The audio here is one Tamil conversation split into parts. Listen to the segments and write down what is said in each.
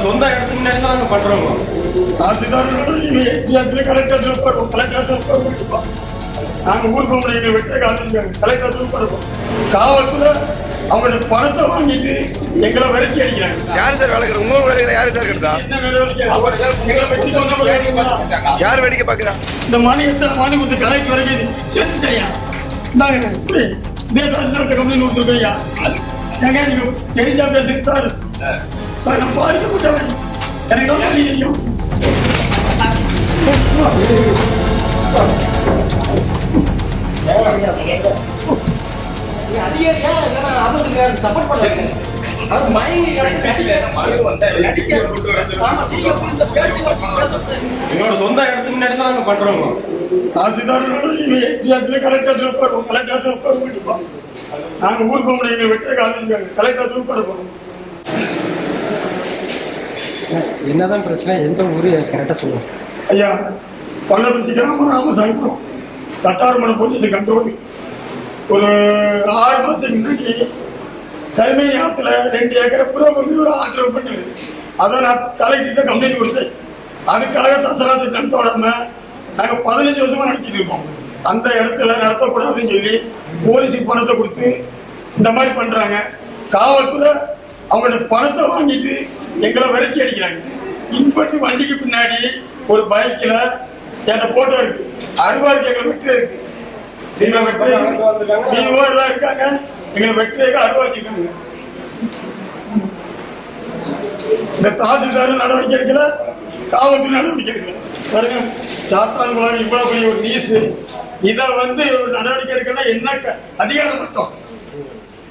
சொந்த இடத்துக்கு முன்னாடி தான் நாங்க பண்றோம். தாசில்தாரோட நீங்க கலெக்டர் உட்காருவோம் கலெக்டர் உட்காருவோம் நாங்க ஊருக்கு போகணும் எங்களை வெட்ட காத்திருக்காங்க கலெக்டர் உட்காருவோம் காவல்துறை அவங்களோட பணத்தை வாங்கிட்டு எங்களை விரட்டி அடிக்கிறாங்க. யார் சார் வேலை ஊர் வேலைகளை யாரு சார் போய் யார் வேடிக்கை பாக்குறா? இந்த மானியத்தை மானியத்தை கலெக்டர் வரைக்கும் இப்படி. இதே தாசில்தார்ட்ட கம்ப்ளைண்ட் கொடுத்துருக்கையா ஏங்க நீங்க தெரிஞ்சா பேசுங்க சார். சார் நான் பாதிக்கப்பட்டவன் எனக்கு தான் வழி தெரியும். எங்களோட சொந்த இடத்துக்கு முன்னாடி தான் நாங்க பண்றோம். தாசில்தாரோட நீங்க கலெக்டர் உட்காருவோம். கலெக்டர் உட்காருவோம். நாங்க ஊருக்கு போகணும் எங்களை வெட்ட காத்திருக்காங்க கலெக்டர் உட்காருவோம் என்னதான் பிரச்சனை எந்த ஊர் கரெக்டாக சொல்லுவோம் ஐயா பள்ளப்பட்டி கிராமம் ராமசாமிபுரம் தட்டாரமணம் போலீஸ் கண்ட்ரோல் ஒரு ஆறு மாதத்துக்கு முன்னாடி தலைமை ஆற்றுல ரெண்டு ஏக்கரை புறப்பகுதியோட ஆக்கிரமிப்பு பண்ணது அதை நான் கலெக்டர்கிட்ட கம்ப்ளைண்ட் கொடுத்தேன். அதுக்காக தசராஜ் திட்டம் நடத்த விடாம நாங்கள் பதினஞ்சு வருஷமாக நடத்திட்டு இருக்கோம். அந்த இடத்துல நடத்தக்கூடாதுன்னு சொல்லி போலீஸுக்கு பணத்தை கொடுத்து இந்த மாதிரி பண்ணுறாங்க காவல்துறை அவங்களோட பணத்தை வாங்கிட்டு எங்களை விரட்டி அடிக்கிறாங்க. இன்பட்டு வண்டிக்கு பின்னாடி ஒரு பைக்கில் என் போட்டோ இருக்கு. அருவாருக்கு எங்களை வெற்றி இருக்கு. எங்களை வெற்றி நீங்க எல்லாம் இருக்காங்க. எங்களை வெற்றியாக அருவா இருக்காங்க இந்த தாசில்தார் நடவடிக்கை எடுக்கல. காவல்துறை நடவடிக்கை எடுக்கல. பாருங்க சாத்தான் குழாய் இவ்வளவு பெரிய ஒரு நியூஸ் இதை வந்து ஒரு நடவடிக்கை எடுக்கணும்னா என்ன க- அதிகாரம் மட்டும்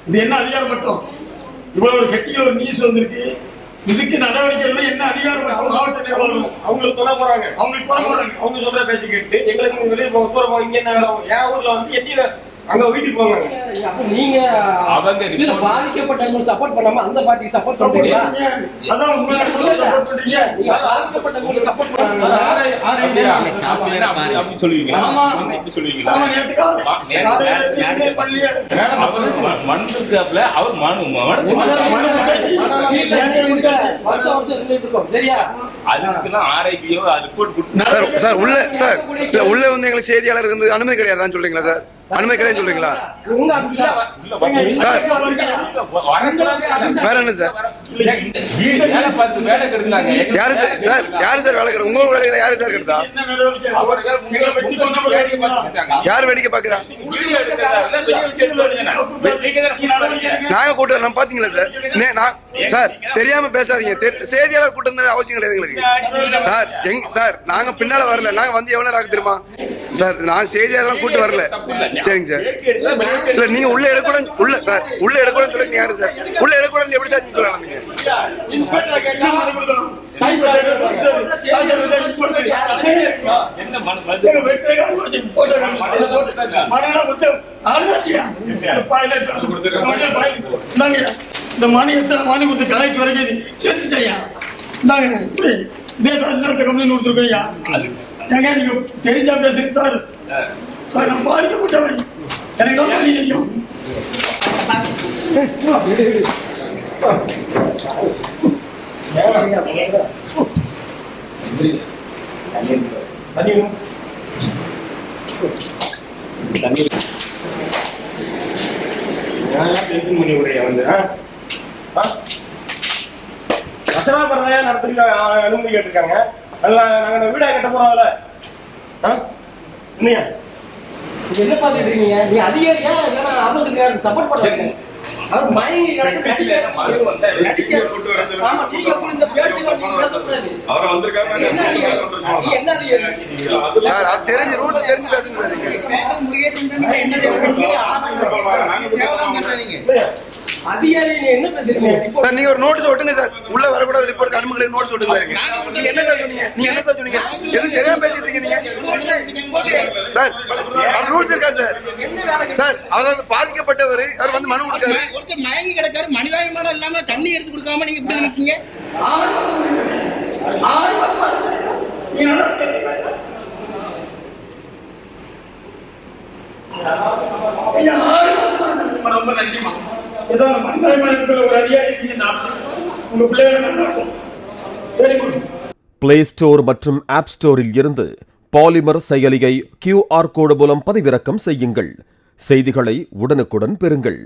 இது என்ன அதிகாரம் மட்டும் இவ்வளவு ஒரு கெட்டியில் ஒரு நியூஸ் வந்திருக்கு. இதுக்கு நடவடிக்கை இல்லை என்ன அதிகாரம் மாவட்ட நிர்வாகம். அவங்களுக்கு சொல்ல போறாங்க. அவங்களுக்கு கொலை போறாங்க. அவங்க சொல்ற பேச்சு கேட்டு எங்களுக்கு வெளியே தூரம் இங்க என்ன? என் ஊர்ல வந்து எட்டி அங்க வீட்டுக்கு போங்க அப்ப நீங்க அவங்க இதுல பாதிக்கப்பட்டவங்களுக்கு சப்போர்ட் பண்ணாம அந்த பார்ட்டிக்கு சப்போர்ட் பண்றீங்களா அதான் சப்போர்ட் பண்ணீங்க நீங்க பாதிக்கப்பட்டவங்களுக்கு சப்போர்ட் அப்படியா? அப்படி- அப்படி சொல்லுவீங்களா ஆமா அப்படி நேத்துக்கா அவர் அவர் மனு. வருஷம் வருஷம் இருந்துட்டு இருக்கோம் சரியா ஆர்ஐபியோ ரிப்போர்ட் கொடுத்து சார் சார் உள்ள சார் உள்ள வந்து எங்களுக்கு செய்தியாளர் வந்து அனுமதி கிடையாதான்னு சொல்றீங்களா சார் அனுமதிக்கிறேன்னு சொல்றீங்களா? சார். வேற என்ன சார்? யாரு சார்? சார் யாரு சார் வேலை கிடையாது உங்க ஊர் வேலைகளை யாரு சார் கெடுத்தா? யார் வேடிக்கை பாக்குறா? நாங்க கூட்டம் நம்ம பாத்தீங்களா சார்? நான் சார் தெரியாம பேசாதீங்க. தெ- செய்தியாளர் கூட்டம் அவசியம் கிடையாது எங்களுக்கு. சார் எங் சார் நாங்க பின்னால வரல. நாங்க வந்து எவ்வளவு நேரம் ஆகுது தெரியுமா? சார் நான் செய்தியாளர்லாம் கூட்டு வரல. சரிங்க சார். இல்ல நீங்க உள்ள எடுக்கூட உள்ள சார் உள்ள எடுக்கூட சொல்லுங்க யாரு சார்? உள்ள எடுக்கூட எப்படி சார் சொல்லலாம் இந்த pilot, மனித pilot. இந்த மானியத்தை மானியம் கொடுத்து கலெக்டர் வரைக்கும் சேர்த்துட்டேயா இந்தாங்க இப்படி இதே தாசில்தார்ட்ட கம்ப்ளைண்ட் ஐயா. ஏங்க நீங்க தெரிஞ்சா பேசுங்க சார் சார் நான் பாதிக்கப்பட்டவன். எனக்கு தான் வழி தெரியும். பண்ணி விடுறியா வந்து? தசரா பரதையா நடத்துறீங்க அனுமதி கேட்டிருக்காங்க. அதில் நாங்கள் வீடா கட்ட போறோம் அதில். இல்லையா நீங்க என்ன பாத்துட்டு இருக்கீங்க? நீ அதிகாரியா இல்லைன்னா ஆபத்துக்காரருக்கு சப்போர்ட் பண்றீங்க அவர் மயங்கி கிடக்கு நடிக்க- ஆமா நீங்க நீங்க பேசக்கூடாது அவர் வந்திருக்காரு என்ன அதிகாரி? நீ என்ன அதிகாரி? சார் அது தெரிஞ்சு ரூட் தெரிஞ்சு பேசுங்க சார் நீங்க என்ன சார் நீங்க ஒரு நோட்டீஸ் ஒட்டுங்க சார். உள்ள வரக்கூடாது ரிப்போர்ட் அனுமதி நோட்டீஸ் ஒட்டுங்க நீங்க என்ன சார் சொன்னீங்க? நீங்க என்ன சார் சொன்னீங்க? எதுவும் தெரியாம பேசிட்டு இருக்கீங்க நீங்க? சார் ரூல்ஸ் இருக்கா சார்? என்ன வேலை சார் அதாவது பாதிக்கப்பட்டவர் அவர் வந்து மனு கொடுத்தாரு ஒருத்தர் மயங்கி கிடக்காரு மனிதாபிமானம் இல்லாம தண்ணி எடுத்து கொடுக்காம நீங்க இப்படி நினைக்கீங்க ஆறு மாசம் இருக்குது. ஆறு மாசமா இருக்குது. நீ நடவடிக்கை எடுக்கல. ஐயா, ஆறு மாசமா இருக்குது. ரொம்ப நன்றிமா ஏதோ மனிதாபிமானத்துக்குள்ள ஒரு அதிகாரி இருக்கீங்க உங்க பிள்ளைகளை நல்லா சரிம்மா பிளே ஸ்டோர் மற்றும் ஆப் ஸ்டோரில் இருந்து பாலிமர் செயலியை கியூஆர் கோடு மூலம் பதிவிறக்கம் செய்யுங்கள். செய்திகளை உடனுக்குடன் பெறுங்கள்.